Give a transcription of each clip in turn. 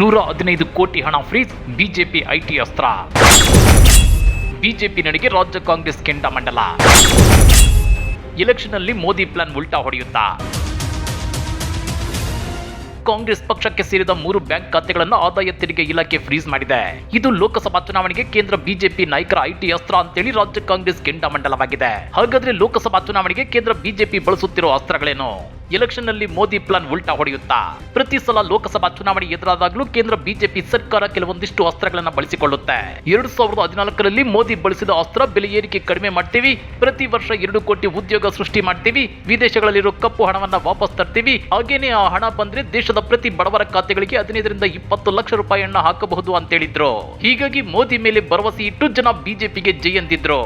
ನೂರ ಹದಿನೈದು ಕೋಟಿ ಹಣ ಫ್ರೀಸ್ ಬಿಜೆಪಿ ಐಟಿ ಅಸ್ತ್ರ. ಬಿಜೆಪಿ ನಡಿಗೆ ರಾಜ್ಯ ಕಾಂಗ್ರೆಸ್ ಕೆಂಡ ಮಂಡಲ. ಎಲೆಕ್ಷನ್ನಲ್ಲಿ ಮೋದಿ ಪ್ಲಾನ್ ಉಲ್ಟಾ ಹೊಡೆಯುತ್ತಾ. ಕಾಂಗ್ರೆಸ್ ಪಕ್ಷಕ್ಕೆ ಸೇರಿದ ಮೂರು ಬ್ಯಾಂಕ್ ಖಾತೆಗಳನ್ನು ಆದಾಯ ತೆರಿಗೆ ಇಲಾಖೆ ಫ್ರೀಸ್ ಮಾಡಿದೆ. ಇದು ಲೋಕಸಭಾ ಚುನಾವಣೆಗೆ ಕೇಂದ್ರ ಬಿಜೆಪಿ ನಾಯಕರ ಐಟಿ ಅಸ್ತ್ರ ಅಂತೇಳಿ ರಾಜ್ಯ ಕಾಂಗ್ರೆಸ್ ಕೆಂಡಾಮಂಡಲವಾಗಿದೆ ಹಾಗಾದ್ರೆ ಲೋಕಸಭಾ ಚುನಾವಣೆಗೆ ಕೇಂದ್ರ ಬಿಜೆಪಿ ಬಳಸುತ್ತಿರುವ ಅಸ್ತ್ರಗಳೇನು? ಎಲೆಕ್ಷನ್ನಲ್ಲಿ ಮೋದಿ ಪ್ಲಾನ್ ಉಲ್ಟಾ ಹೊಡೆಯುತ್ತಾ? ಪ್ರತಿ ಸಲ ಲೋಕಸಭಾ ಚುನಾವಣೆ ಎದುರಾದಾಗಲೂ ಕೇಂದ್ರ ಬಿಜೆಪಿ ಸರ್ಕಾರ ಕೆಲವೊಂದಿಷ್ಟು ಅಸ್ತ್ರಗಳನ್ನ ಬಳಸಿಕೊಳ್ಳುತ್ತೆ. ಎರಡ್ ಸಾವಿರದ ಹದಿನಾಲ್ಕರಲ್ಲಿ ಮೋದಿ ಬಳಸಿದ ಅಸ್ತ್ರ ಬೆಲೆ ಏರಿಕೆ ಕಡಿಮೆ ಮಾಡ್ತೀವಿ, ಪ್ರತಿ ವರ್ಷ ಎರಡು ಕೋಟಿ ಉದ್ಯೋಗ ಸೃಷ್ಟಿ ಮಾಡ್ತೀವಿ, ವಿದೇಶಗಳಲ್ಲಿರೋ ಕಪ್ಪು ಹಣವನ್ನ ವಾಪಸ್ ತರ್ತೀವಿ, ಹಾಗೇನೇ ಆ ಹಣ ಬಂದ್ರೆ ದೇಶದ ಪ್ರತಿ ಬಡವರ ಖಾತೆಗಳಿಗೆ ಹದಿನೈದರಿಂದ ಇಪ್ಪತ್ತು ಲಕ್ಷ ರೂಪಾಯಿಯನ್ನ ಹಾಕಬಹುದು ಅಂತ ಹೇಳಿದ್ರು ಹೀಗಾಗಿ ಮೋದಿ ಮೇಲೆ ಭರವಸೆ ಇಟ್ಟು ಜನ ಬಿಜೆಪಿಗೆ ಜೈ ಅಂದಿದ್ರು.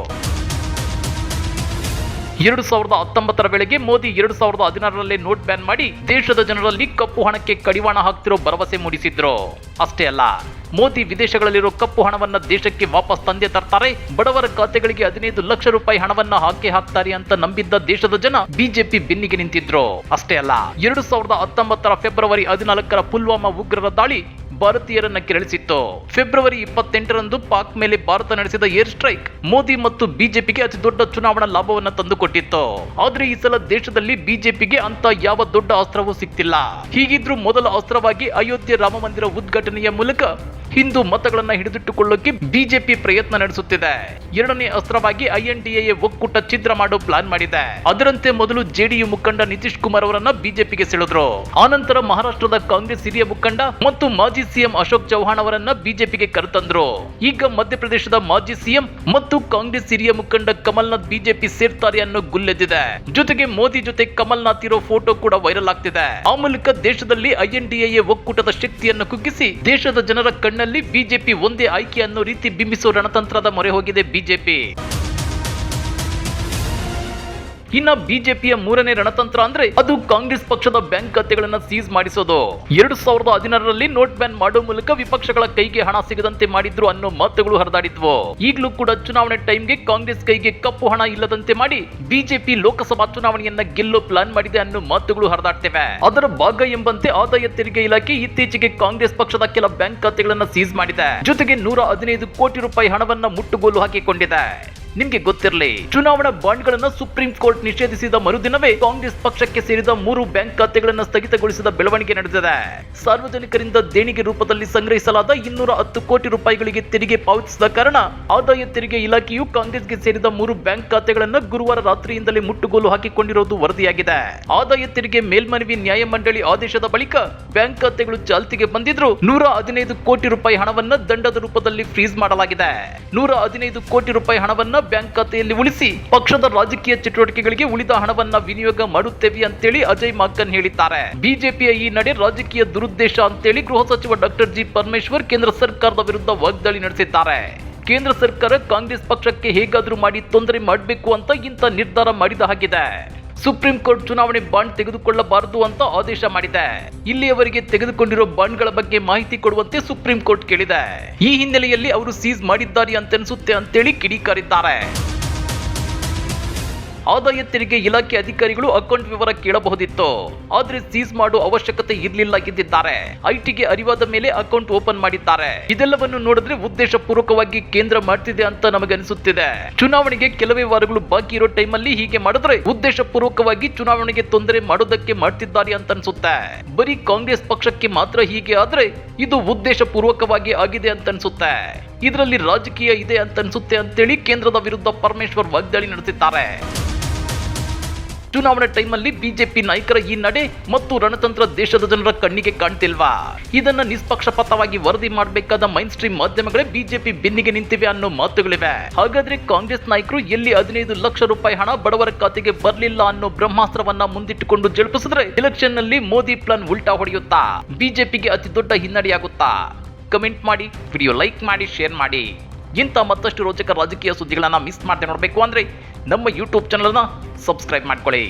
ಎರಡು ಸಾವಿರದ ಹತ್ತೊಂಬತ್ತರ ವೇಳೆಗೆ ಮೋದಿ ಎರಡು ಸಾವಿರದ ಹದಿನಾರರಲ್ಲೇ ನೋಟ್ ಬ್ಯಾನ್ ಮಾಡಿ ದೇಶದ ಜನರಲ್ಲಿ ಕಪ್ಪು ಹಣಕ್ಕೆ ಕಡಿವಾಣ ಹಾಕ್ತಿರೋ ಭರವಸೆ ಮೂಡಿಸಿದ್ರು. ಅಷ್ಟೇ ಅಲ್ಲ, ಮೋದಿ ವಿದೇಶಗಳಲ್ಲಿರೋ ಕಪ್ಪು ಹಣವನ್ನ ದೇಶಕ್ಕೆ ವಾಪಸ್ ತಂದೆ ತರ್ತಾರೆ, ಬಡವರ ಖಾತೆಗಳಿಗೆ ಹದಿನೈದು ಲಕ್ಷ ರೂಪಾಯಿ ಹಣವನ್ನ ಹಾಕಿ ಹಾಕ್ತಾರೆ ಅಂತ ನಂಬಿದ್ದ ದೇಶದ ಜನ ಬಿಜೆಪಿ ಬೆನ್ನಿಗೆ ನಿಂತಿದ್ರು. ಅಷ್ಟೇ ಅಲ್ಲ, ಎರಡು ಸಾವಿರದ ಹತ್ತೊಂಬತ್ತರ ಫೆಬ್ರವರಿ ಹದಿನಾಲ್ಕರ ಪುಲ್ವಾಮಾ ಉಗ್ರರ ದಾಳಿ ಭಾರತೀಯರನ್ನ ಕೆರಳಿಸಿತ್ತು. ಫೆಬ್ರವರಿ ಇಪ್ಪತ್ತೆಂಟರಂದು ಪಾಕ್ ಮೇಲೆ ಭಾರತ ನಡೆಸಿದ ಏರ್ ಸ್ಟ್ರೈಕ್, ಮೋದಿ ಮತ್ತು ಬಿಜೆಪಿಗೆ ಅತಿ ದೊಡ್ಡ ಚುನಾವಣಾ ಲಾಭವನ್ನ ತಂದುಕೊಟ್ಟಿತ್ತು. ಆದ್ರೆ ಈ ಸಲ ದೇಶದಲ್ಲಿ ಬಿಜೆಪಿಗೆ ಅಂತ ಯಾವ ದೊಡ್ಡ ಅಸ್ತ್ರವೂ ಸಿಕ್ತಿಲ್ಲ. ಹೀಗಿದ್ರೂ ಮೊದಲ ಅಸ್ತ್ರವಾಗಿ ಅಯೋಧ್ಯೆ ರಾಮ ಮಂದಿರ ಉದ್ಘಾಟನೆಯ ಮೂಲಕ ಹಿಂದೂ ಮತಗಳನ್ನ ಹಿಡಿದಿಟ್ಟುಕೊಳ್ಳೋಕೆ ಬಿಜೆಪಿ ಪ್ರಯತ್ನ ನಡೆಸುತ್ತಿದೆ. ಎರಡನೇ ಅಸ್ತ್ರವಾಗಿ ಐಎನ್ಡಿಎ ಒಕ್ಕೂಟ ಛಿದ್ರ ಮಾಡೋ ಪ್ಲಾನ್ ಮಾಡಿದೆ. ಅದರಂತೆ ಮೊದಲು ಜೆಡಿಯು ಮುಖಂಡ ನಿತೀಶ್ ಕುಮಾರ್ ಅವರನ್ನ ಬಿಜೆಪಿಗೆ ಸೆಳೆದ್ರು. ಆನಂತರ ಮಹಾರಾಷ್ಟ್ರದ ಕಾಂಗ್ರೆಸ್ ಹಿರಿಯ ಮುಖಂಡ ಮತ್ತು ಮಾಜಿ ಸಿಎಂ ಅಶೋಕ್ ಚೌಹಾಣ್ ಅವರನ್ನ ಬಿಜೆಪಿಗೆ ಕರೆತಂದ್ರು. ಈಗ ಮಧ್ಯಪ್ರದೇಶದ ಮಾಜಿ ಸಿಎಂ ಮತ್ತು ಕಾಂಗ್ರೆಸ್ ಹಿರಿಯ ಮುಖಂಡ ಕಮಲ್ನಾಥ್ ಬಿಜೆಪಿ ಸೇರ್ತಾರೆ ಅನ್ನೋ ಗುಲ್ಲೆದ್ದಿದೆ. ಜೊತೆಗೆ ಮೋದಿ ಜೊತೆ ಕಮಲ್ನಾಥ್ ಇರೋ ಫೋಟೋ ಕೂಡ ವೈರಲ್ ಆಗ್ತಿದೆ. ಆ ಮೂಲಕ ದೇಶದಲ್ಲಿ ಐಎನ್ಡಿಎ ಒಕ್ಕೂಟದ ಶಕ್ತಿಯನ್ನು ಕುಗ್ಗಿಸಿ ದೇಶದ ಜನರ ಕಣ್ಣಲ್ಲಿ ಬಿಜೆಪಿ ಒಂದೇ ಆಯ್ಕೆ ಅನ್ನೋ ರೀತಿ ಬಿಂಬಿಸುವ ರಣತಂತ್ರದ ಮೊರೆ ಹೋಗಿದೆ ಬಿಜೆಪಿ. ಇನ್ನ ಬಿಜೆಪಿಯ ಮೂರನೇ ರಣತಂತ್ರ ಅಂದ್ರೆ ಅದು ಕಾಂಗ್ರೆಸ್ ಪಕ್ಷದ ಬ್ಯಾಂಕ್ ಖಾತೆಗಳನ್ನ ಸೀಸ್ ಮಾಡಿಸೋದು. ಎರಡು ಸಾವಿರದ ಹದಿನಾರರಲ್ಲಿ ನೋಟ್ ಬ್ಯಾನ್ ಮಾಡೋ ಮೂಲಕ ವಿಪಕ್ಷಗಳ ಕೈಗೆ ಹಣ ಸಿಗದಂತೆ ಮಾಡಿದ್ರು ಅನ್ನೋ ಮಾತುಗಳು ಹರಿದಾಡಿದ್ವು. ಈಗಲೂ ಕೂಡ ಚುನಾವಣೆ ಟೈಮ್ಗೆ ಕಾಂಗ್ರೆಸ್ ಕೈಗೆ ಕಪ್ಪು ಹಣ ಇಲ್ಲದಂತೆ ಮಾಡಿ ಬಿಜೆಪಿ ಲೋಕಸಭಾ ಚುನಾವಣೆಯನ್ನ ಗೆಲ್ಲೋ ಪ್ಲಾನ್ ಮಾಡಿದೆ ಅನ್ನೋ ಮಾತುಗಳು ಹರಿದಾಡ್ತೇವೆ. ಅದರ ಭಾಗ ಎಂಬಂತೆ ಆದಾಯ ತೆರಿಗೆ ಇಲಾಖೆ ಇತ್ತೀಚೆಗೆ ಕಾಂಗ್ರೆಸ್ ಪಕ್ಷದ ಕೆಲ ಬ್ಯಾಂಕ್ ಖಾತೆಗಳನ್ನ ಸೀಸ್ ಮಾಡಿದೆ. ಜೊತೆಗೆ ನೂರ ಹದಿನೈದು ಕೋಟಿ ರೂಪಾಯಿ ಹಣವನ್ನ ಮುಟ್ಟುಗೋಲು ಹಾಕಿಕೊಂಡಿದೆ. ನಿಮ್ಗೆ ಗೊತ್ತಿರಲಿ, ಚುನಾವಣಾ ಬಾಂಡ್ಗಳನ್ನು ಸುಪ್ರೀಂ ಕೋರ್ಟ್ ನಿಷೇಧಿಸಿದ ಮರುದಿನವೇ ಕಾಂಗ್ರೆಸ್ ಪಕ್ಷಕ್ಕೆ ಸೇರಿದ ಮೂರು ಬ್ಯಾಂಕ್ ಖಾತೆಗಳನ್ನು ಸ್ಥಗಿತಗೊಳಿಸಿದ ಬೆಳವಣಿಗೆ ನಡೆದಿದೆ. ಸಾರ್ವಜನಿಕರಿಂದ ದೇಣಿಗೆ ರೂಪದಲ್ಲಿ ಸಂಗ್ರಹಿಸಲಾದ ಇನ್ನೂರ ಹತ್ತು ಕೋಟಿ ರೂಪಾಯಿಗಳಿಗೆ ತೆರಿಗೆ ಪಾವತಿಸಿದ ಕಾರಣ ಆದಾಯ ತೆರಿಗೆ ಇಲಾಖೆಯು ಕಾಂಗ್ರೆಸ್ಗೆ ಸೇರಿದ ಮೂರು ಬ್ಯಾಂಕ್ ಖಾತೆಗಳನ್ನು ಗುರುವಾರ ರಾತ್ರಿಯಿಂದಲೇ ಮುಟ್ಟುಗೋಲು ಹಾಕಿಕೊಂಡಿರುವುದು ವರದಿಯಾಗಿದೆ. ಆದಾಯ ತೆರಿಗೆ ಮೇಲ್ಮನವಿ ನ್ಯಾಯಮಂಡಳಿ ಆದೇಶದ ಬಳಿಕ ಬ್ಯಾಂಕ್ ಖಾತೆಗಳು ಚಾಲ್ತಿಗೆ ಬಂದಿದ್ರು ನೂರ ಹದಿನೈದು ಕೋಟಿ ರೂಪಾಯಿ ಹಣವನ್ನ ದಂಡದ ರೂಪದಲ್ಲಿ ಫ್ರೀಸ್ ಮಾಡಲಾಗಿದೆ. ನೂರ ಹದಿನೈದು ಕೋಟಿ ರೂಪಾಯಿ ಹಣವನ್ನ ಬ್ಯಾಂಕ್ ಖಾತೆಯಲ್ಲಿ ಉಳಿಸಿ ಪಕ್ಷದ ರಾಜಕೀಯ ಚಟುವಟಿಕೆಗಳಿಗೆ ಉಳಿದ ಹಣವನ್ನ ವಿನಿಯೋಗ ಮಾಡುತ್ತೇವೆ ಅಂತೇಳಿ ಅಜಯ್ ಮಾಕನ್ ಹೇಳಿದ್ದಾರೆ. ಬಿಜೆಪಿಯ ಈ ನಡೆ ರಾಜಕೀಯ ದುರುದ್ದೇಶ ಅಂತೇಳಿ ಗೃಹ ಸಚಿವ ಡಾಕ್ಟರ್ ಜಿ ಪರಮೇಶ್ವರ್ ಕೇಂದ್ರ ಸರ್ಕಾರದ ವಿರುದ್ಧ ವಾಗ್ದಾಳಿ ನಡೆಸಿದ್ದಾರೆ. ಕೇಂದ್ರ ಸರ್ಕಾರ ಕಾಂಗ್ರೆಸ್ ಪಕ್ಷಕ್ಕೆ ಹೇಗಾದರೂ ಮಾಡಿ ತೊಂದರೆ ಮಾಡಬೇಕು ಅಂತ ಇಂಥ ನಿರ್ಧಾರ ಮಾಡಿದ ಹಾಗಿದೆ. ಸುಪ್ರೀಂ ಕೋರ್ಟ್ ಚುನಾವಣೆ ಬಾಂಡ್ ತೆಗೆದುಕೊಳ್ಳಬಾರದು ಅಂತ ಆದೇಶ ಮಾಡಿದೆ. ಇಲ್ಲಿಯವರೆಗೆ ತೆಗೆದುಕೊಂಡಿರೋ ಬಾಂಡ್ಗಳ ಬಗ್ಗೆ ಮಾಹಿತಿ ಕೊಡುವಂತೆ ಸುಪ್ರೀಂ ಕೋರ್ಟ್ ಕೇಳಿದೆ. ಈ ಹಿನ್ನೆಲೆಯಲ್ಲಿ ಅವರು ಸೀಸ್ ಮಾಡಿದ್ದಾರೆ ಅಂತನಿಸುತ್ತೆ ಅಂತೇಳಿ ಕಿಡಿಕಾರಿದ್ದಾರೆ. ಆದಾಯ ತೆರಿಗೆ ಇಲಾಖೆ ಅಧಿಕಾರಿಗಳು ಅಕೌಂಟ್ ವಿವರ ಕೇಳಬಹುದಿತ್ತು. ಆದ್ರೆ ಸೀಸ್ ಮಾಡುವ ಅವಶ್ಯಕತೆ ಇರಲಿಲ್ಲ ಎಂದಿದ್ದಾರೆ. ಐಟಿಗೆ ಅರಿವಾದ ಮೇಲೆ ಅಕೌಂಟ್ ಓಪನ್ ಮಾಡಿದ್ದಾರೆ. ಇದೆಲ್ಲವನ್ನು ನೋಡಿದ್ರೆ ಉದ್ದೇಶ ಪೂರ್ವಕವಾಗಿ ಕೇಂದ್ರ ಮಾಡ್ತಿದೆ ಅಂತ ನಮಗೆ ಅನಿಸುತ್ತಿದೆ. ಚುನಾವಣೆಗೆ ಕೆಲವೇ ವಾರಗಳು ಬಾಕಿ ಇರೋ ಟೈಮಲ್ಲಿ ಹೀಗೆ ಮಾಡಿದ್ರೆ ಉದ್ದೇಶ ಪೂರ್ವಕವಾಗಿ ಚುನಾವಣೆಗೆ ತೊಂದರೆ ಮಾಡೋದಕ್ಕೆ ಮಾಡ್ತಿದ್ದಾರೆ ಅಂತ ಅನ್ಸುತ್ತೆ. ಬರೀ ಕಾಂಗ್ರೆಸ್ ಪಕ್ಷಕ್ಕೆ ಮಾತ್ರ ಹೀಗೆ ಆದ್ರೆ ಇದು ಉದ್ದೇಶ ಪೂರ್ವಕವಾಗಿ ಆಗಿದೆ ಅಂತ ಅನ್ಸುತ್ತೆ. ಇದರಲ್ಲಿ ರಾಜಕೀಯ ಇದೆ ಅಂತ ಅನ್ಸುತ್ತೆ ಅಂತೇಳಿ ಕೇಂದ್ರದ ವಿರುದ್ಧ ಪರಮೇಶ್ವರ್ ವಾಗ್ದಾಳಿ ನಡೆಸಿದ್ದಾರೆ. ಚುನಾವಣೆ ಟೈಮಲ್ಲಿ ಬಿಜೆಪಿ ನಾಯಕರ ಈ ನಡೆ ಮತ್ತು ರಣತಂತ್ರ ದೇಶದ ಜನರ ಕಣ್ಣಿಗೆ ಕಾಣ್ತಿಲ್ವಾ? ಇದನ್ನ ನಿಷ್ಪಕ್ಷಪಾತವಾಗಿ ವರದಿ ಮಾಡಬೇಕಾದ ಮೈನ್ ಸ್ಟ್ರೀಮ್ ಮಾಧ್ಯಮಗಳೇ ಬಿಜೆಪಿ ಬೆನ್ನಿಗೆ ನಿಂತಿವೆ ಅನ್ನೋ ಮಾತುಗಳಿವೆ. ಹಾಗಾದ್ರೆ ಕಾಂಗ್ರೆಸ್ ನಾಯಕರು ಎಲ್ಲಿ ಹದಿನೈದು ಲಕ್ಷ ರೂಪಾಯಿ ಹಣ ಬಡವರ ಖಾತೆಗೆ ಬರಲಿಲ್ಲ ಅನ್ನೋ ಬ್ರಹ್ಮಾಸ್ತ್ರವನ್ನ ಮುಂದಿಟ್ಟುಕೊಂಡು ಜಲ್ಪಿಸಿದ್ರೆ ಎಲೆಕ್ಷನ್ನಲ್ಲಿ ಮೋದಿ ಪ್ಲಾನ್ ಉಲ್ಟಾ ಹೊಡೆಯುತ್ತಾ? ಬಿಜೆಪಿಗೆ ಅತಿ ದೊಡ್ಡ ಹಿನ್ನಡೆಯಾಗುತ್ತಾ? ಕಮೆಂಟ್ ಮಾಡಿ, ವಿಡಿಯೋ ಲೈಕ್ ಮಾಡಿ, ಶೇರ್ ಮಾಡಿ. ಇಂಥ ಮತ್ತಷ್ಟು ರೋಚಕ ರಾಜಕೀಯ ಸುದ್ದಿಗಳನ್ನ ಮಿಸ್ ಮಾಡದೆ ನೋಡಬೇಕು ಅಂದ್ರೆ ನಮ್ಮ ಯೂಟ್ಯೂಬ್ ಚಾನಲ್ನ ಸಬ್ಸ್ಕ್ರೈಬ್ ಮಾಡ್ಕೊಳ್ಳಿ.